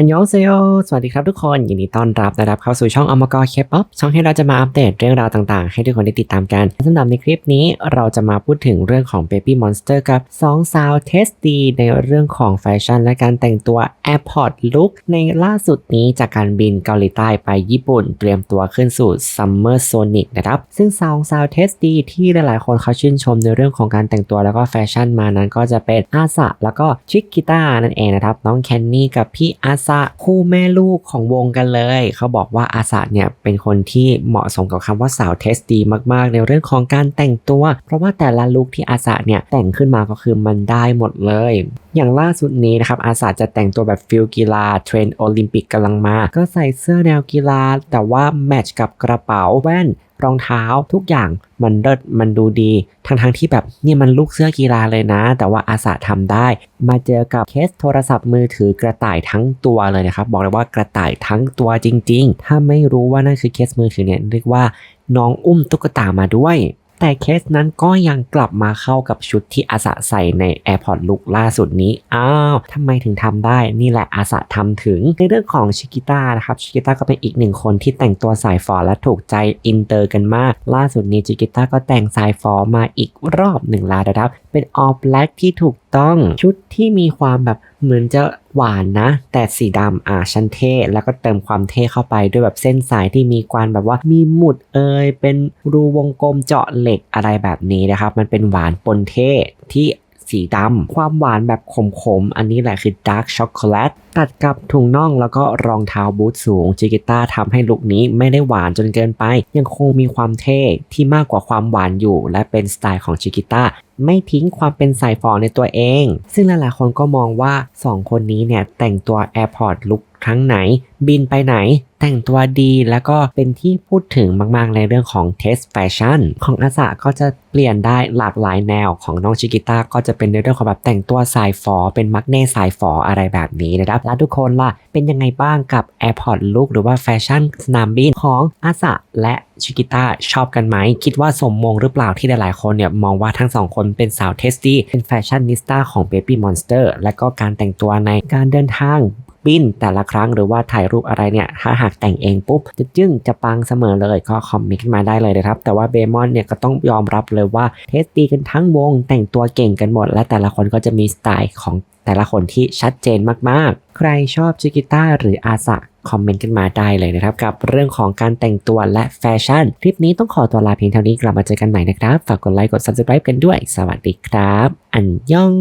อันยองเซโยสวัสดีครับทุกคน ยินดีต้อนรับนะครับเข้าสู่ช่องอมกรเคป๊อปช่องให้เราจะมาอัปเดตเรื่องราวต่างๆ ให้ทุกคนได้ติดตามกันสำหรับในคลิปนี้เราจะมาพูดถึงเรื่องของ Baby Monster กับ2สาวเทสดีในเรื่องของแฟชั่นและการแต่งตัว Airport Look ในล่าสุดนี้จากการบินเกาหลีใต้ไปญี่ปุ่น เตรียมตัวขึ้นสู่ Summer Sonic นะครับ ซึ่งสองสาวเทสดีที่หลายๆ คนเขาชื่นชมในเรื่องของการแต่งตัวแล้วก็แฟชั่นมานั้นก็จะเป็นอาสะแล้วก็ชิคกิต้านั่นเองนะครับน้องแคนนี่กับพี่อาสะคู่แม่ลูกของวงกันเลย เขาบอกว่าอาสะเนี่ยเป็นคนที่เหมาะสมกับคำว่าสาวเทสดีมากๆ ในเรื่องของการแต่งตัว เพราะว่าแต่ละลุคที่อาสะเนี่ยแต่งขึ้นมาก็คือมันได้หมดเลยอย่างล่าสุดนี้นะครับอาสาจะแต่งตัวแบบฟิลกีฬาเทรนโอลิมปิกกำลังมา ก็ใส่เสื้อแนวกีฬา แต่ว่าแมทช์กับกระเป๋าแว่นรองเท้าทุกอย่างมันเลิศมันดูดี ทั้งทงๆที่แบบนี่มันลูกเสื้อกีฬาเลยนะ แต่ว่าอาสาทำได้ มาเจอกับเคสโทรศัพท์มือถือกระต่ายทั้งตัวเลยนะครับ บอกเลยว่ากระต่ายทั้งตัวจริง ๆ ถ้าไม่รู้ว่านั่นคือเคสมือถือเนี่ยเรียกว่าน้องอุ้มตุ๊กตามาด้วย แต่เคสนั้นก็ยังกลับมาเข้ากับชุดที่อาสะใส่ใน AirPod ลุกล่าสุดนี้ อ้าวทำไมถึงทำได้นี่แหละอาสะทำถึง ในเรื่องของชิกิต้านะครับชิกิต้าก็เป็นอีกหนึ่งคนที่แต่งตัวสายฟอและถูกใจอินเตอร์กันมาก ล่าสุดนี้ชิกิต้าก็แต่งสายฟอมาอีกรอบหนึ่งแล้วนะครับ เป็น all black ที่ถูกต้องชุดที่มีความแบบเหมือนจะหวานนะ แต่สีดำอ่าชั้นเท่ แล้วก็เติมความเท่เข้าไปด้วยแบบเส้นสายที่มีความแบบว่ามีหมุดเอยเป็นรูวงกลมเจาะเหล็กอะไรแบบนี้นะครับ มันเป็นหวานปนเท่ที่สีดำความหวานแบบขมๆ อันนี้แหละคือดาร์กช็อกโกแลตตัดกับถุงน่องแล้วก็รองเท้าบูทสูงจิกิต้าทำให้ลุคนี้ไม่ได้หวานจนเกินไป ยังคงมีความเท่ที่มากกว่าความหวานอยู่ และเป็นสไตล์ของจิกิต้า ไม่ทิ้งความเป็นสายฟอในตัวเอง ซึ่งหลายๆคนก็มองว่า 2 คนนี้เนี่ยแต่งตัว Airport ลุคครั้งไหน บินไปไหน แต่งตัวดีแล้วก็เป็นที่พูดถึงมาก ๆ ในเรื่องของเทสแฟชั่นของอาสะก็จะเปลี่ยนได้หลากหลายแนวของน้องชิกิต้าก็จะเป็นในเรื่องของแบบแต่งตัวสายฟอเป็นมักเน่สายฟออะไรแบบนี้นะครับแล้วทุกคนล่ะเป็นยังไงบ้างกับ Airport ลุคหรือว่าแฟชั่นสนามบินของอาสะและ ชิกิต้าชอบกันไหม คิดว่าสมมงหรือเปล่าที่หลายๆคนเนี่ยมองว่าทั้งสองคนเป็นสาวเทสตี้เป็นแฟชั่นนิสต้าของ Baby Monster และก็การแต่งตัวในการเดินทางบินแต่ละครั้งหรือว่าถ่ายรูปอะไรเนี่ย ถ้าหากแต่งเองปุ๊บ จะจึ้งจะปังเสมอเลยก็คอมเมนต์มาได้เลยนะครับ แต่ว่าเบมอนเนี่ยก็ต้องยอมรับเลยว่าเทสตีกันทั้งวง แต่งตัวเก่งกันหมด และแต่ละคนก็จะมีสไตล์ของแต่ละคนที่ชัดเจนมากๆ ใครชอบจิกิต้าหรืออาสะ คอมเมนต์กันมาได้เลยนะครับ กับเรื่องของการแต่งตัวและแฟชั่น คลิปนี้ต้องขอตัวลาเพียงเท่านี้กลับมาเจอกันใหม่นะครับ ฝากกดไลค์กด subscribe กันด้วย สวัสดีครับ อันยอง